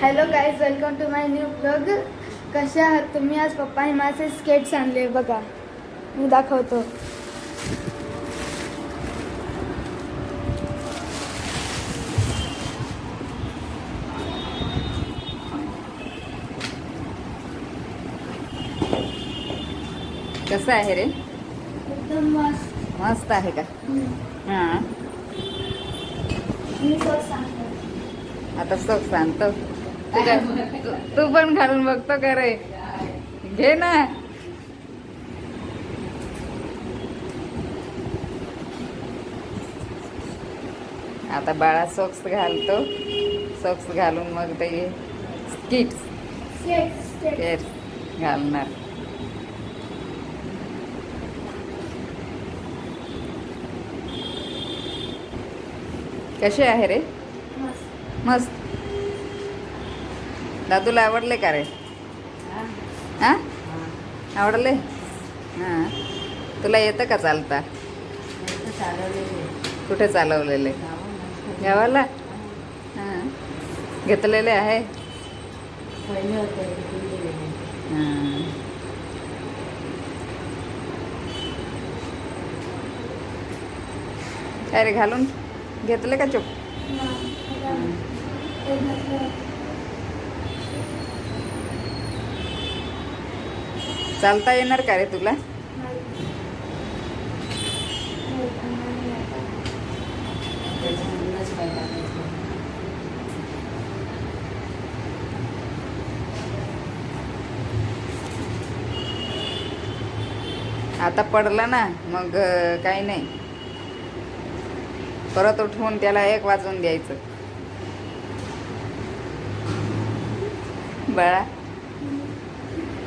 Hello guys welcome to my new blog कसे आहात तुम्ही? आज पप्पाने माझे स्केट्स आणले बघा. मी दाखवतो. कसं आहे रे? एकदम मस्त. मस्त आहे का? हा. मी सांगतो आता सोप सांगतो तू पण घालून बघतो का रे? घे ना. आता बाळा सॉक्स घालतो. सॉक्स घालून मग ते स्किट्स घालणार. कसे आहे रे? मस्त. मस्त. दादूला आवडले का रे? हा? आवडले? हां. तुला येतं का चालता? कुठे चालवलेले? गावाला? हां. घेतलेले आहे? हां. काय रे घालून? घेतले का चुप चालता येणार का रे तुला? आता पडलं ना मग काही नाही. परत उठवून त्याला एक वाजवून द्यायचं. बाळा.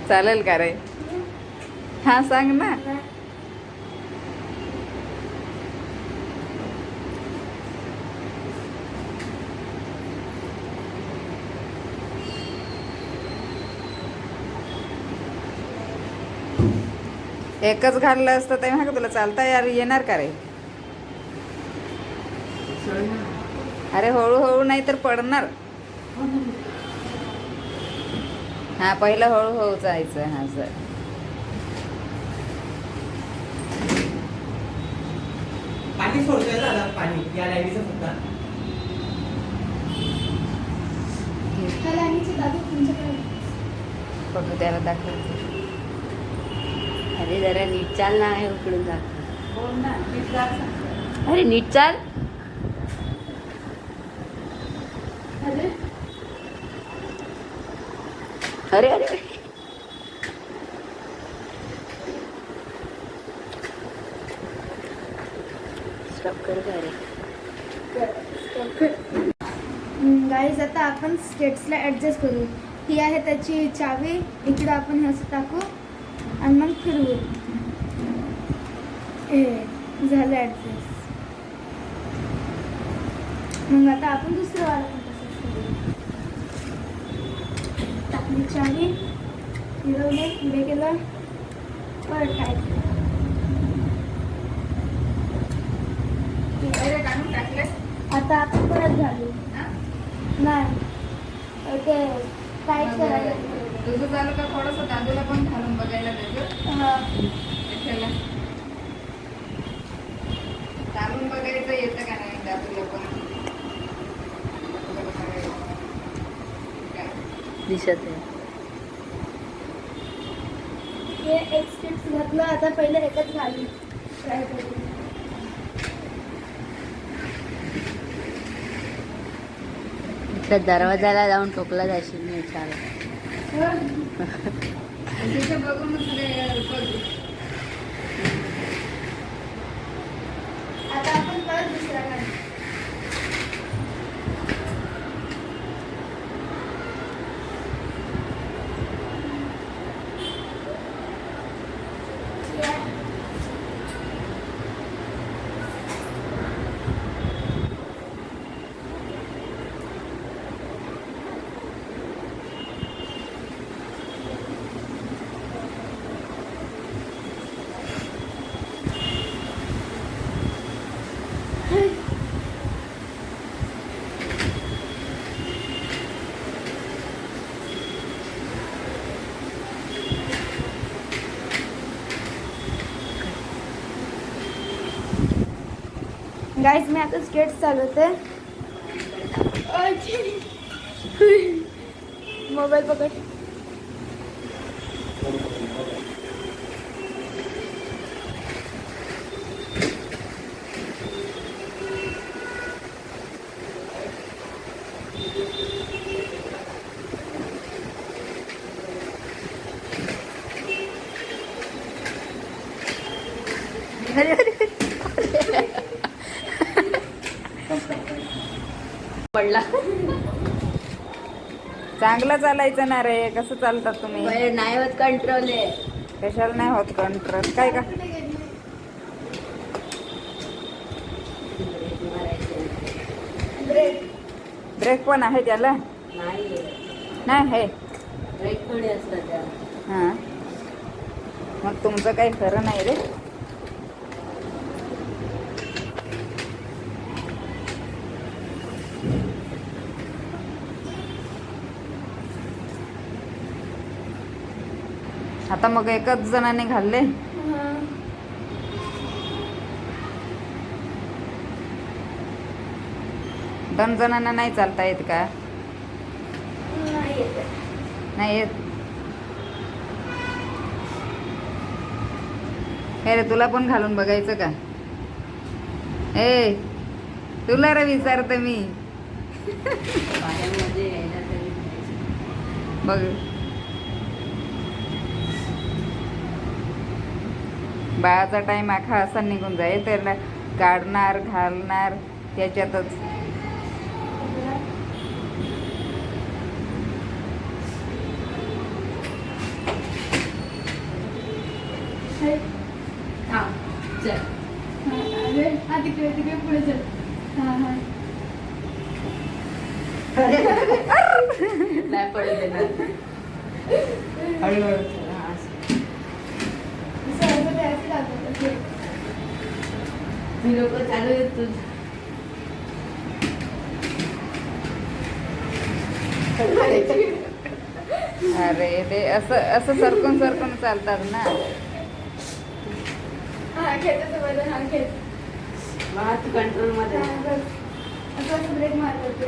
चालेल का रे? हा सांग ना. एकच घाललं असतं तेव्हा का तुला चालता यार येणार का रे? अरे हळूहळू नाही तर पडणार हा पहिलं हळूहळू जायचं हा सर. पाणी सोडतोय दादा पाणी. या लाईनीचं फक्त दादू तुमच्याकडे बघू त्याला दाखवायचं अरे जरा नीट चाल ना आहे उकडून जा बोल ना नीट जा सांग. अरे नीट चाल. अरे अरे अरे स्टॉप कर का गाईज आता आपण स्टेट्सला ॲडजस्ट करू. ही आहे त्याची चावी. इकडं आपण हे असं टाकू. आणि मग फिरवू. हे झालं ॲडजस्ट मग आता आपण दुसरं वाला पण तसंच करू चावी फिरवले पुढे काढून टाकले आता आपण परत हा? नाही. ते मग, करायला तुझं झालं का थोडंसं दादूला पण घालून बघायला त्याचं हा. चालून बघायचं येतं का नाही दादूला पण. दिसत आहे. हे एक स्टेप्स घातलं आता पहिलं एकच घालू ट्राय करू त्या दरवाजाला जाऊन ठोकला जाशील नाही चाल तिथे गाईज मी आता स्केट चालवते मोबाईल पकड। पडला. चांगलं चालायचं ना रे कसं चालतात तुम्ही? नाही होत कंट्रोल आहे. कशाला नाही होत कंट्रोल काय का? ब्रेक ब्रेक पण आहे त्याला. नाही नाही आहे. ब्रेक थोडे असतात हां. मग तुमचं काही खरं नाही रे. आता मग एकच जणाने घालले. दोन जणांना नाही चालता येत का? नाही येत. नाही येत? हे रे तुला पण घालून बघायचं का? ए तुला रे विचारते मी. बघ. बाळाचा टाइम आखा असा निघून जाईल. त्याला काढणार घालणार त्याच्यातच. थांब चल. हा तिकडे तिकडे पुढे चल. हा हा. नाही पडू देणार हळूहळू हा, असं. ती लोक चालू आहेत तुझ. अरे ते असं असं सरकून सरकून चालतात ना. हा खेळतो बरं हा खेळ. मला तू कंट्रोलमध्ये बस. असं असं ब्रेक मारत